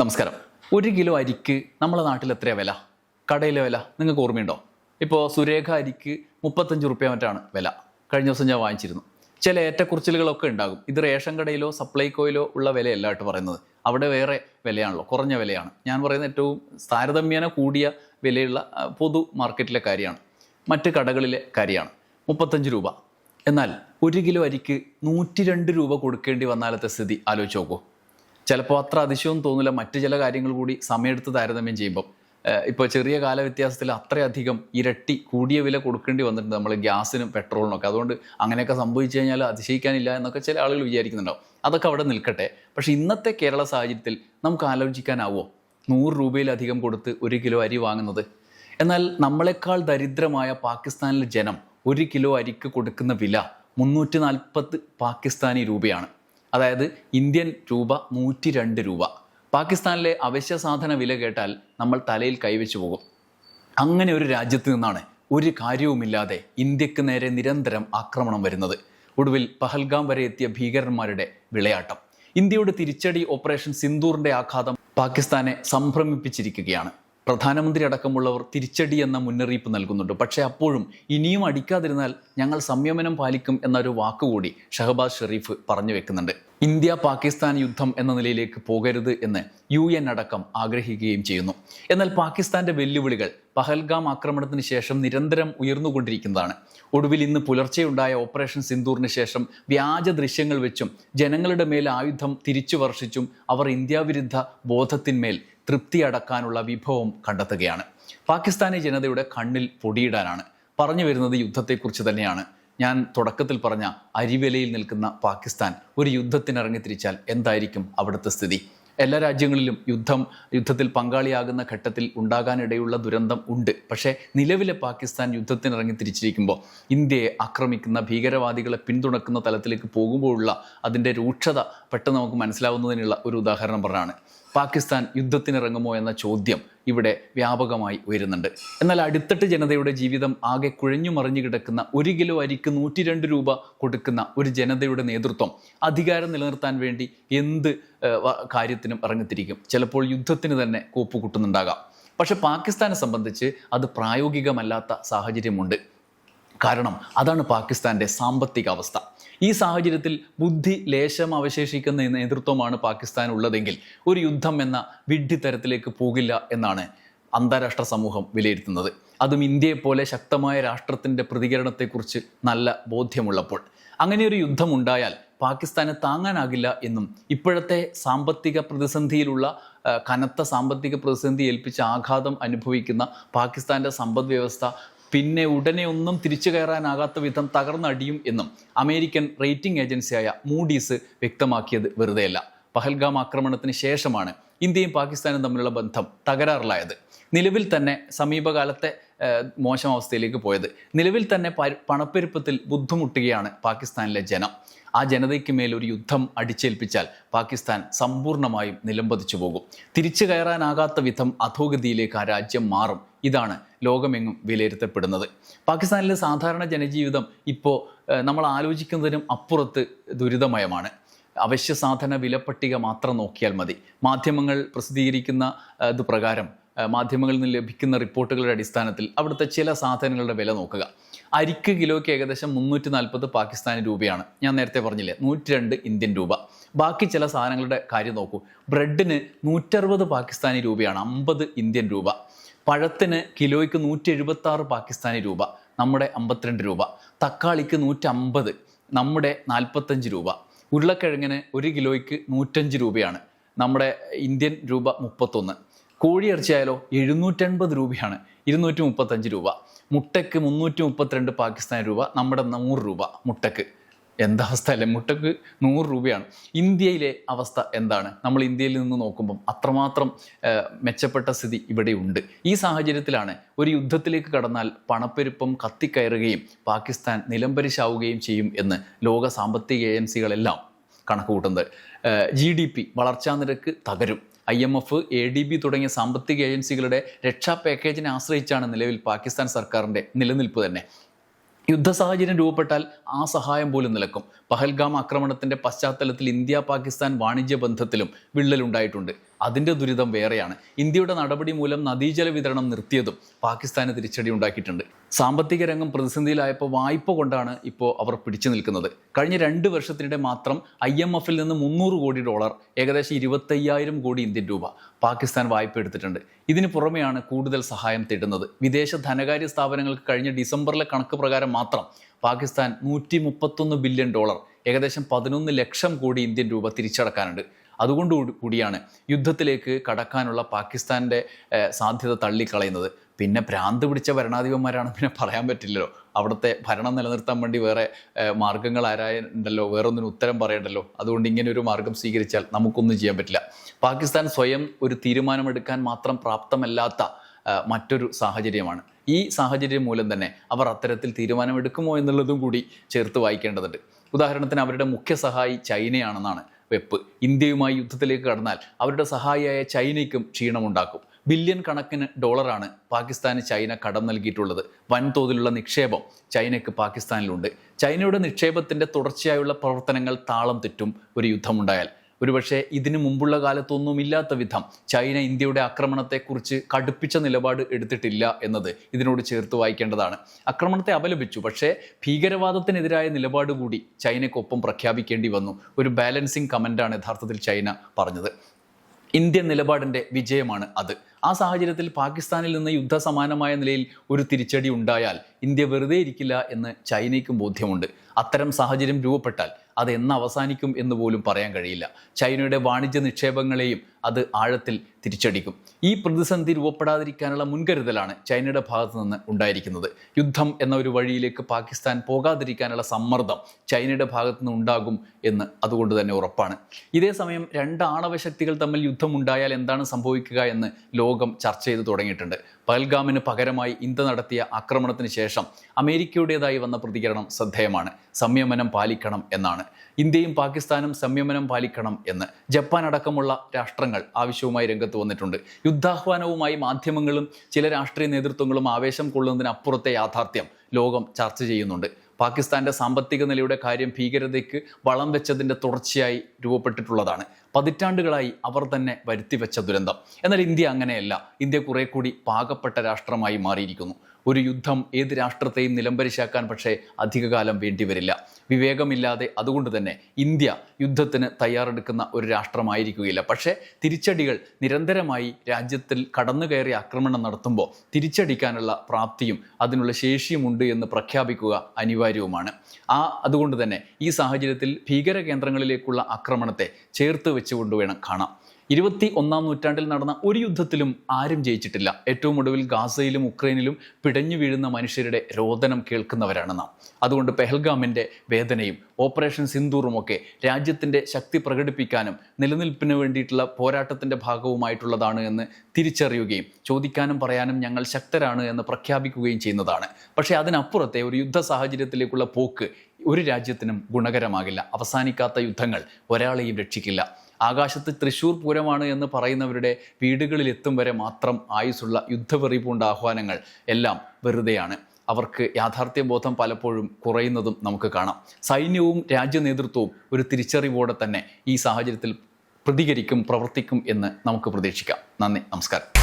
നമസ്കാരം. ഒരു കിലോ അരിക്ക് നമ്മളെ നാട്ടിൽ എത്രയാ വില? കടയിലെ വില നിങ്ങൾക്ക് ഓർമ്മയുണ്ടോ? ഇപ്പോൾ സുരേഖ അരിക്ക് മുപ്പത്തഞ്ച് റുപ്യ മറ്റാണ് വില. കഴിഞ്ഞ ദിവസം ഞാൻ വാങ്ങിച്ചിരുന്നു. ചില ഏറ്റക്കുറിച്ചിലുകളൊക്കെ ഉണ്ടാകും. ഇത് റേഷൻ കടയിലോ സപ്ലൈകോയിലോ ഉള്ള വിലയല്ല കേട്ടോ പറയുന്നത്. അവിടെ വേറെ വിലയാണല്ലോ കുറഞ്ഞ വിലയാണ്. ഞാൻ പറയുന്ന ഏറ്റവും താരതമ്യേന കൂടിയ വിലയുള്ള പൊതു മാർക്കറ്റിലെ കാര്യമാണ്. മറ്റ് കടകളിലെ കാര്യമാണ്. മുപ്പത്തഞ്ച് രൂപ. എന്നാൽ ഒരു കിലോ അരിക്ക് നൂറ്റി രണ്ട് രൂപ കൊടുക്കേണ്ടി വന്നാലത്തെ സ്ഥിതി ആലോചിച്ച് നോക്കൂ. ചിലപ്പോൾ അത്ര അതിശയവും തോന്നില്ല. മറ്റു ചില കാര്യങ്ങൾ കൂടി സമയമെടുത്ത് താരതമ്യം ചെയ്യുമ്പോൾ ഇപ്പോൾ ചെറിയ കാല വ്യത്യാസത്തിൽ അത്രയധികം ഇരട്ടി കൂടിയ വില കൊടുക്കേണ്ടി വന്നിട്ടുണ്ട് നമ്മൾ ഗ്യാസിനും പെട്രോളിനൊക്കെ. അതുകൊണ്ട് അങ്ങനെയൊക്കെ സംഭവിച്ചു കഴിഞ്ഞാൽ അതിശയിക്കാനില്ല എന്നൊക്കെ ചില ആളുകൾ വിചാരിക്കുന്നുണ്ടാവും. അതൊക്കെ അവിടെ നിൽക്കട്ടെ. പക്ഷേ ഇന്നത്തെ കേരള സാഹചര്യത്തിൽ നമുക്ക് ആലോചിക്കാനാവോ? നൂറ് രൂപയിലധികം കൊടുത്ത് ഒരു കിലോ അരി വാങ്ങുന്നത്. എന്നാൽ നമ്മളെക്കാൾ ദരിദ്രമായ പാകിസ്ഥാനിലെ ജനം ഒരു കിലോ അരിക്ക് കൊടുക്കുന്ന വില മുന്നൂറ്റി നാൽപ്പത് പാകിസ്ഥാനി രൂപയാണ്. അതായത് ഇന്ത്യൻ രൂപ നൂറ്റി രണ്ട് രൂപ. പാകിസ്ഥാനിലെ അവശ്യ സാധന വില കേട്ടാൽ നമ്മൾ തലയിൽ കൈവച്ചു പോകും. അങ്ങനെ ഒരു രാജ്യത്ത് നിന്നാണ് ഒരു കാര്യവുമില്ലാതെ ഇന്ത്യയ്ക്ക് നേരെ നിരന്തരം ആക്രമണം വരുന്നത്. ഒടുവിൽ പഹൽഗാം വരെ എത്തിയ ഭീകരന്മാരുടെ വിളയാട്ടം. ഇന്ത്യയുടെ തിരിച്ചടി ഓപ്പറേഷൻ സിന്ദൂറിന്റെ ആഘാതം പാകിസ്ഥാനെ സംഭ്രമിപ്പിച്ചിരിക്കുകയാണ്. പ്രധാനമന്ത്രി അടക്കമുള്ളവർ തിരിച്ചടി എന്ന മുന്നറിയിപ്പ് നൽകുന്നുണ്ട്. പക്ഷേ അപ്പോഴും ഇനിയും അടിക്കാതിരുന്നാൽ ഞങ്ങൾ സംയമനം പാലിക്കും എന്നൊരു വാക്കുകൂടി ഷഹബാസ് ഷെറീഫ് പറഞ്ഞു വെക്കുന്നുണ്ട്. ഇന്ത്യ പാകിസ്ഥാൻ യുദ്ധം എന്ന നിലയിലേക്ക് പോകരുത് എന്ന് യു എൻ അടക്കം ആഗ്രഹിക്കുകയും ചെയ്യുന്നു. എന്നാൽ പാകിസ്ഥാന്റെ വെല്ലുവിളികൾ പഹൽഗാം ആക്രമണത്തിന് ശേഷം നിരന്തരം ഉയർന്നുകൊണ്ടിരിക്കുന്നതാണ്. ഒടുവിൽ ഇന്ന് പുലർച്ചെയുണ്ടായ ഓപ്പറേഷൻ സിന്ദൂറിന് ശേഷം വ്യാജ ദൃശ്യങ്ങൾ വെച്ചും ജനങ്ങളുടെ മേൽ ആയുധം തിരിച്ചു വർഷിച്ചും അവർ ഇന്ത്യാവിരുദ്ധ ബോധത്തിന്മേൽ തൃപ്തി അടക്കാനുള്ള വിഭവം കണ്ടെത്തുകയാണ്. പാകിസ്ഥാനി ജനതയുടെ കണ്ണിൽ പൊടിയിടാനാണ്. പറഞ്ഞു വരുന്നത് യുദ്ധത്തെക്കുറിച്ച് തന്നെയാണ്. ഞാൻ തുടക്കത്തിൽ പറഞ്ഞ അരിവിലയിൽ നിൽക്കുന്ന പാകിസ്ഥാൻ ഒരു യുദ്ധത്തിനിറങ്ങി തിരിച്ചാൽ എന്തായിരിക്കും അവിടുത്തെ സ്ഥിതി? എല്ലാ രാജ്യങ്ങളിലും യുദ്ധം യുദ്ധത്തിൽ പങ്കാളിയാകുന്ന ഘട്ടത്തിൽ ഉണ്ടാകാനിടയുള്ള ദുരന്തം ഉണ്ട്. പക്ഷേ നിലവിലെ പാകിസ്ഥാൻ യുദ്ധത്തിനിറങ്ങി തിരിച്ചിരിക്കുമ്പോൾ ഇന്ത്യയെ ആക്രമിക്കുന്ന ഭീകരവാദികളെ പിന്തുണക്കുന്ന തലത്തിലേക്ക് പോകുമ്പോഴുള്ള അതിന്റെ രൂക്ഷത പെട്ടെന്ന് നമുക്ക് മനസ്സിലാവുന്നതിനുള്ള ഒരു ഉദാഹരണം പറഞ്ഞാണ്. പാകിസ്ഥാൻ യുദ്ധത്തിനിറങ്ങുമോ എന്ന ചോദ്യം ഇവിടെ വ്യാപകമായി ഉയരുന്നുണ്ട്. എന്നാൽ അടിത്തട്ട് ജനതയുടെ ജീവിതം ആകെ കുഴഞ്ഞു മറിഞ്ഞു കിടക്കുന്ന ഒരു കിലോ അരിക്ക് നൂറ്റി രണ്ട് രൂപ കൊടുക്കുന്ന ഒരു ജനതയുടെ നേതൃത്വം അധികാരം നിലനിർത്താൻ വേണ്ടി എന്ത് കാര്യത്തിനും ഇറങ്ങിത്തിരിക്കും ചിലപ്പോൾ യുദ്ധത്തിന് തന്നെ കൂപ്പുകൂട്ടുന്നുണ്ടാകാം. പക്ഷെ പാകിസ്ഥാനെ സംബന്ധിച്ച് അത് പ്രായോഗികമല്ലാത്ത സാഹചര്യമുണ്ട്. കാരണം അതാണ് പാകിസ്ഥാന്റെ സാമ്പത്തിക അവസ്ഥ ഈ സാഹചര്യത്തിൽ ബുദ്ധി ലേശം അവശേഷിക്കുന്ന നേതൃത്വമാണ് പാകിസ്ഥാൻ ഉള്ളതെങ്കിൽ ഒരു യുദ്ധം എന്ന വിഡ്ഢിത്തരത്തിലേക്ക് പോകില്ല എന്നാണ് അന്താരാഷ്ട്ര സമൂഹം വിലയിരുത്തുന്നത്. അതും ഇന്ത്യയെപ്പോലെ ശക്തമായ രാഷ്ട്രത്തിന്റെ പ്രതികരണത്തെക്കുറിച്ച് നല്ല ബോധ്യമുള്ളപ്പോൾ. അങ്ങനെ ഒരു യുദ്ധം ഉണ്ടായാൽ പാകിസ്ഥാന് താങ്ങാനാകില്ല എന്നും ഇപ്പോഴത്തെ സാമ്പത്തിക പ്രതിസന്ധിയിലുള്ള കനത്ത സാമ്പത്തിക പ്രതിസന്ധി ഏൽപ്പിച്ച ആഘാതം അനുഭവിക്കുന്ന പാകിസ്ഥാന്റെ സമ്പദ് വ്യവസ്ഥ പിന്നെ ഉടനെ ഒന്നും തിരിച്ചു കയറാനാകാത്ത വിധം തകർന്നടിയും എന്നും അമേരിക്കൻ റേറ്റിംഗ് ഏജൻസിയായ മൂഡീസ് വ്യക്തമാക്കിയത് വെറുതെയല്ല. പഹൽഗാം ആക്രമണത്തിന് ശേഷമാണ് ഇന്ത്യയും പാകിസ്ഥാനും തമ്മിലുള്ള ബന്ധം തകരാറിലായത്. നിലവിൽ തന്നെ സമീപകാലത്തെ മോശം അവസ്ഥയിലേക്ക് പോയത്. നിലവിൽ തന്നെ പണപ്പെരുപ്പത്തിൽ ബുദ്ധിമുട്ടുകയാണ് പാകിസ്ഥാനിലെ ജനം. ആ ജനതയ്ക്ക് മേൽ ഒരു യുദ്ധം അടിച്ചേൽപ്പിച്ചാൽ പാകിസ്ഥാൻ സമ്പൂർണമായും നിലംപതിച്ചു പോകും. തിരിച്ചു കയറാനാകാത്ത വിധം അധോഗതിയിലേക്ക് ആ രാജ്യം മാറും. ഇതാണ് ലോകമെങ്ങും വിലയിരുത്തപ്പെടുന്നത്. പാകിസ്ഥാനിലെ സാധാരണ ജനജീവിതം ഇപ്പോൾ നമ്മൾ ആലോചിക്കുന്നതിനും അപ്പുറത്ത് ദുരിതമയമാണ്. അവശ്യ സാധന വിലപ്പട്ടിക മാത്രം നോക്കിയാൽ മതി. മാധ്യമങ്ങൾ പ്രസിദ്ധീകരിക്കുന്ന ഇത് പ്രകാരം മാധ്യമങ്ങളിൽ നിന്ന് ലഭിക്കുന്ന റിപ്പോർട്ടുകളുടെ അടിസ്ഥാനത്തിൽ അവിടുത്തെ ചില സാധനങ്ങളുടെ വില നോക്കുക. അരിക്ക് കിലോയ്ക്ക് ഏകദേശം മുന്നൂറ്റി നാൽപ്പത് പാകിസ്ഥാനി രൂപയാണ്. ഞാൻ നേരത്തെ പറഞ്ഞില്ലേ നൂറ്റി രണ്ട് ഇന്ത്യൻ രൂപ. ബാക്കി ചില സാധനങ്ങളുടെ കാര്യം നോക്കൂ. ബ്രെഡിന് നൂറ്ററുപത് പാകിസ്ഥാനി രൂപയാണ് അമ്പത് ഇന്ത്യൻ രൂപ. പഴത്തിന് കിലോയ്ക്ക് നൂറ്റി എഴുപത്തി ആറ് പാകിസ്ഥാനി രൂപ നമ്മുടെ അമ്പത്തിരണ്ട് രൂപ തക്കാളിക്ക് നൂറ്റമ്പത് നമ്മുടെ നാൽപ്പത്തഞ്ച് രൂപ ഉരുളക്കിഴങ്ങിന് ഒരു കിലോയ്ക്ക് നൂറ്റഞ്ച് രൂപയാണ് നമ്മുടെ ഇന്ത്യൻ രൂപ മുപ്പത്തൊന്ന് കോഴിയിറച്ചിയായാലോ എഴുന്നൂറ്റൻപത് രൂപയാണ് ഇരുന്നൂറ്റി മുപ്പത്തഞ്ച് രൂപ മുട്ടയ്ക്ക് മുന്നൂറ്റി മുപ്പത്തിരണ്ട് പാകിസ്ഥാൻ രൂപ നമ്മുടെ നൂറ് രൂപ മുട്ടയ്ക്ക്. എന്താ അവസ്ഥ അല്ലേ? മുട്ടക്ക് നൂറ് രൂപയാണ്. ഇന്ത്യയിലെ അവസ്ഥ എന്താണ്? നമ്മൾ ഇന്ത്യയിൽ നിന്ന് നോക്കുമ്പം അത്രമാത്രം മെച്ചപ്പെട്ട സ്ഥിതി ഇവിടെ ഉണ്ട്. ഈ സാഹചര്യത്തിലാണ് ഒരു യുദ്ധത്തിലേക്ക് കടന്നാൽ പണപ്പെരുപ്പം കത്തിക്കയറുകയും പാകിസ്ഥാൻ നിലംപരിശാവുകയും ചെയ്യും എന്ന് ലോക സാമ്പത്തിക ഏജൻസികളെല്ലാം കണക്ക് കൂട്ടുന്നത് ജി ഡി പി വളർച്ചാ നിരക്ക് തകരും. I M F A D B തുടങ്ങിയ സാമ്പത്തിക ഏജൻസികളുടെ രക്ഷാ പാക്കേജിനെ ആശ്രയിച്ചാണ് നിലവിൽ പാകിസ്ഥാൻ സർക്കാരിന്റെ നിലനിൽപ്പ് തന്നെ. യുദ്ധ സാഹചര്യം രൂപപ്പെട്ടാൽ ആ സഹായം പോലും നിലക്കും. പഹൽഗാം ആക്രമണത്തിന്റെ പശ്ചാത്തലത്തിൽ ഇന്ത്യ പാകിസ്ഥാൻ വാണിജ്യ ബന്ധത്തിലും വിള്ളലുണ്ടായിട്ടുണ്ട്. അതിന്റെ ദുരിതം വേറെയാണ്. ഇന്ത്യയുടെ നടപടി മൂലം നദീജല വിതരണം നിർത്തിയതും പാകിസ്ഥാന് തിരിച്ചടി ഉണ്ടാക്കിയിട്ടുണ്ട്. സാമ്പത്തിക രംഗം പ്രതിസന്ധിയിലായപ്പോൾ വായ്പ കൊണ്ടാണ് ഇപ്പോൾ അവർ പിടിച്ചു നിൽക്കുന്നത്. കഴിഞ്ഞ രണ്ട് വർഷത്തിനിടെ മാത്രം ഐ എം എഫിൽ നിന്ന് മുന്നൂറ് കോടി ഡോളർ ഏകദേശം ഇരുപത്തയ്യായിരം കോടി ഇന്ത്യൻ രൂപ പാകിസ്ഥാൻ വായ്പ എടുത്തിട്ടുണ്ട്. ഇതിന് പുറമെയാണ് കൂടുതൽ സഹായം തേടുന്നത്. വിദേശ ധനകാര്യ സ്ഥാപനങ്ങൾക്ക് കഴിഞ്ഞ ഡിസംബറിലെ കണക്ക് പ്രകാരം മാത്രം പാകിസ്ഥാൻ നൂറ്റി ബില്യൺ ഡോളർ ഏകദേശം പതിനൊന്ന് ലക്ഷം കോടി ഇന്ത്യൻ രൂപ തിരിച്ചടക്കാനുണ്ട്. അതുകൊണ്ട് കൂടിയാണ് യുദ്ധത്തിലേക്ക് കടക്കാനുള്ള പാകിസ്ഥാന്റെ സാധ്യത തള്ളിക്കളയുന്നത്. പിന്നെ ഭ്രാന്ത് പിടിച്ച ഭരണാധിപന്മാരാണ് പിന്നെ പറയാൻ പറ്റില്ലല്ലോ. അവിടുത്തെ ഭരണം നിലനിർത്താൻ വേണ്ടി വേറെ മാർഗങ്ങൾ ആരായുണ്ടല്ലോ? വേറെ ഒന്നിനും ഉത്തരം പറയണ്ടല്ലോ? അതുകൊണ്ട് ഇങ്ങനെ ഒരു മാർഗം സ്വീകരിച്ചാൽ നമുക്കൊന്നും ചെയ്യാൻ പറ്റില്ല. പാകിസ്ഥാൻ സ്വയം ഒരു തീരുമാനമെടുക്കാൻ മാത്രം പ്രാപ്തമല്ലാത്ത മറ്റൊരു സാഹചര്യമാണ്. ഈ സാഹചര്യം മൂലം തന്നെ അവർ അത്തരത്തിൽ തീരുമാനമെടുക്കുമോ എന്നുള്ളതും കൂടി ചേർത്ത് വായിക്കേണ്ടതുണ്ട്. ഉദാഹരണത്തിന് അവരുടെ മുഖ്യ സഹായി ചൈനയാണെന്നാണ്. വെപ്പ്. ഇന്ത്യയുമായി യുദ്ധത്തിലേക്ക് കടന്നാൽ അവരുടെ സഹായിയായ ചൈനയ്ക്കും ക്ഷീണമുണ്ടാക്കും. ബില്യൺ കണക്കിന് ഡോളറാണ് പാകിസ്ഥാന് ചൈന കടം നൽകിയിട്ടുള്ളത്. വൻതോതിലുള്ള നിക്ഷേപം ചൈനയ്ക്ക് പാകിസ്ഥാനിലുണ്ട്. ചൈനയുടെ നിക്ഷേപത്തിന്റെ തുടർച്ചയായുള്ള പ്രവർത്തനങ്ങൾ താളം തെറ്റും ഒരു യുദ്ധമുണ്ടായാൽ. ഒരുപക്ഷെ ഇതിനു മുമ്പുള്ള കാലത്തൊന്നും ഇല്ലാത്ത വിധം ചൈന ഇന്ത്യയുടെ ആക്രമണത്തെക്കുറിച്ച് കടുപ്പിച്ച നിലപാട് എടുത്തിട്ടില്ല എന്നത് ഇതിനോട് ചേർത്ത് വായിക്കേണ്ടതാണ്. ആക്രമണത്തെ അപലപിച്ചു. പക്ഷേ ഭീകരവാദത്തിനെതിരായ നിലപാട് കൂടി ചൈനയ്ക്കൊപ്പം പ്രഖ്യാപിക്കേണ്ടി വന്നു. ഒരു ബാലൻസിങ് കമന്റാണ് യഥാർത്ഥത്തിൽ ചൈന പറഞ്ഞത്. ഇന്ത്യൻ നിലപാടിന്റെ വിജയമാണ് അത്. ആ സാഹചര്യത്തിൽ പാകിസ്ഥാനിൽ നിന്ന് യുദ്ധസമാനമായ നിലയിൽ ഒരു തിരിച്ചടി ഉണ്ടായാൽ ഇന്ത്യ വെറുതെ ഇരിക്കില്ല എന്ന് ചൈനയ്ക്കും ബോധ്യമുണ്ട്. അത്തരം സാഹചര്യം രൂപപ്പെട്ടാൽ അത് എന്ന് അവസാനിക്കും എന്ന് പോലും പറയാൻ കഴിയില്ല. ചൈനയുടെ വാണിജ്യ നിക്ഷേപങ്ങളെയും അത് ആഴത്തിൽ തിരിച്ചടിക്കും. ഈ പ്രതിസന്ധി രൂപപ്പെടാതിരിക്കാനുള്ള മുൻകരുതലാണ് ചൈനയുടെ ഭാഗത്തു നിന്ന് ഉണ്ടായിരിക്കുന്നത്. യുദ്ധം എന്ന ഒരു വഴിയിലേക്ക് പാകിസ്ഥാൻ പോകാതിരിക്കാനുള്ള സമ്മർദ്ദം ചൈനയുടെ ഭാഗത്തു നിന്ന് ഉണ്ടാകും എന്ന് അതുകൊണ്ട് തന്നെ ഉറപ്പാണ്. ഇതേ സമയം രണ്ട് ആണവ ശക്തികൾ തമ്മിൽ യുദ്ധമുണ്ടായാൽ എന്താണ് സംഭവിക്കുക എന്ന് ലോകം ചർച്ച ചെയ്തു തുടങ്ങിയിട്ടുണ്ട്. പഹൽഗാമിന് പകരമായി ഇന്ത്യ നടത്തിയ ആക്രമണത്തിന് ശേഷം അമേരിക്കയുടേതായി വന്ന പ്രതികരണം ശ്രദ്ധേയമാണ്. സംയമനം പാലിക്കണം എന്നാണ്. ഇന്ത്യയും പാകിസ്ഥാനും സംയമനം പാലിക്കണം എന്ന് ജപ്പാൻ അടക്കമുള്ള രാഷ്ട്രങ്ങൾ ആവശ്യവുമായി രംഗത്ത് വന്നിട്ടുണ്ട്. യുദ്ധാഹ്വാനവുമായി മാധ്യമങ്ങളും ചില രാഷ്ട്രീയ നേതൃത്വങ്ങളും ആവേശം കൊള്ളുന്നതിനപ്പുറത്തെ യാഥാർത്ഥ്യം ലോകം ചർച്ച ചെയ്യുന്നുണ്ട്. പാകിസ്ഥാന്റെ സാമ്പത്തിക നിലയുടെ കാര്യം ഭീകരതയ്ക്ക് വളം വെച്ചതിന്റെ തുടർച്ചയായി രൂപപ്പെട്ടിട്ടുള്ളതാണ്. പതിറ്റാണ്ടുകളായി അവർ തന്നെ വരുത്തിവെച്ച ദുരന്തം. എന്നാൽ ഇന്ത്യ അങ്ങനെയല്ല. ഇന്ത്യ കുറെ കൂടി പാകപ്പെട്ട രാഷ്ട്രമായി മാറിയിരിക്കുന്നു. ഒരു യുദ്ധം ഏത് രാഷ്ട്രത്തെയും നിലംപരിശാക്കാൻ പക്ഷേ അധികകാലം വേണ്ടിവരില്ല. വിവേകമില്ലാതെ അതുകൊണ്ട് തന്നെ ഇന്ത്യ യുദ്ധത്തിന് തയ്യാറെടുക്കുന്ന ഒരു രാഷ്ട്രമായിരിക്കുകയില്ല. പക്ഷേ തിരിച്ചടികൾ നിരന്തരമായി രാജ്യത്തിൽ കടന്നു കയറി ആക്രമണം നടത്തുമ്പോൾ തിരിച്ചടിക്കാനുള്ള പ്രാപ്തിയും അതിനുള്ള ശേഷിയുമുണ്ട് എന്ന് പ്രഖ്യാപിക്കുക അനിവാര്യവുമാണ്. ആ അതുകൊണ്ട് തന്നെ ഈ സാഹചര്യത്തിൽ ഭീകര കേന്ദ്രങ്ങളിലേക്കുള്ള ആക്രമണത്തെ ചേർത്ത് വെച്ചുകൊണ്ട് വേണം കാണാം. ഇരുപത്തി ഒന്നാം നൂറ്റാണ്ടിൽ നടന്ന ഒരു യുദ്ധത്തിലും ആരും ജയിച്ചിട്ടില്ല. ഏറ്റവും ഒടുവിൽ ഗാസയിലും ഉക്രൈനിലും പിടഞ്ഞു വീഴുന്ന മനുഷ്യരുടെ രോദനം കേൾക്കുന്നവരാണ് നാം. അതുകൊണ്ട് പെഹൽഗാമിന്റെ വേദനയും ഓപ്പറേഷൻ സിന്ദൂറുമൊക്കെ രാജ്യത്തിന്റെ ശക്തി പ്രകടിപ്പിക്കാനും നിലനിൽപ്പിന് വേണ്ടിയിട്ടുള്ള പോരാട്ടത്തിന്റെ ഭാഗവുമായിട്ടുള്ളതാണ് എന്ന് തിരിച്ചറിയുകയും ചോദിക്കാനും പറയാനും ഞങ്ങൾ ശക്തരാണ് എന്ന് പ്രഖ്യാപിക്കുകയും ചെയ്യുന്നതാണ്. പക്ഷേ അതിനപ്പുറത്തെ ഒരു യുദ്ധ സാഹചര്യത്തിലേക്കുള്ള പോക്ക് ഒരു രാജ്യത്തിനും ഗുണകരമാകില്ല. അവസാനിക്കാത്ത യുദ്ധങ്ങൾ ഒരാളെയും രക്ഷിക്കില്ല. ആകാശത്ത് തൃശൂർ പൂരമാണ് എന്ന് പറയുന്നവരുടെ വീടുകളിൽ എത്തും വരെ മാത്രം ആയുസുള്ള യുദ്ധവെറി പൂണ്ട ആഹ്വാനങ്ങൾ എല്ലാം വെറുതെയാണ്. അവർക്ക് യാഥാർത്ഥ്യബോധം പലപ്പോഴും കുറയുന്നതും നമുക്ക് കാണാം. സൈന്യവും രാജ്യ നേതൃത്വവും ഒരു തിരിച്ചറിവോടെ തന്നെ ഈ സാഹചര്യത്തിൽ പ്രതികരിക്കും പ്രവർത്തിക്കും എന്ന് നമുക്ക് പ്രതീക്ഷിക്കാം. നന്ദി നമസ്കാരം.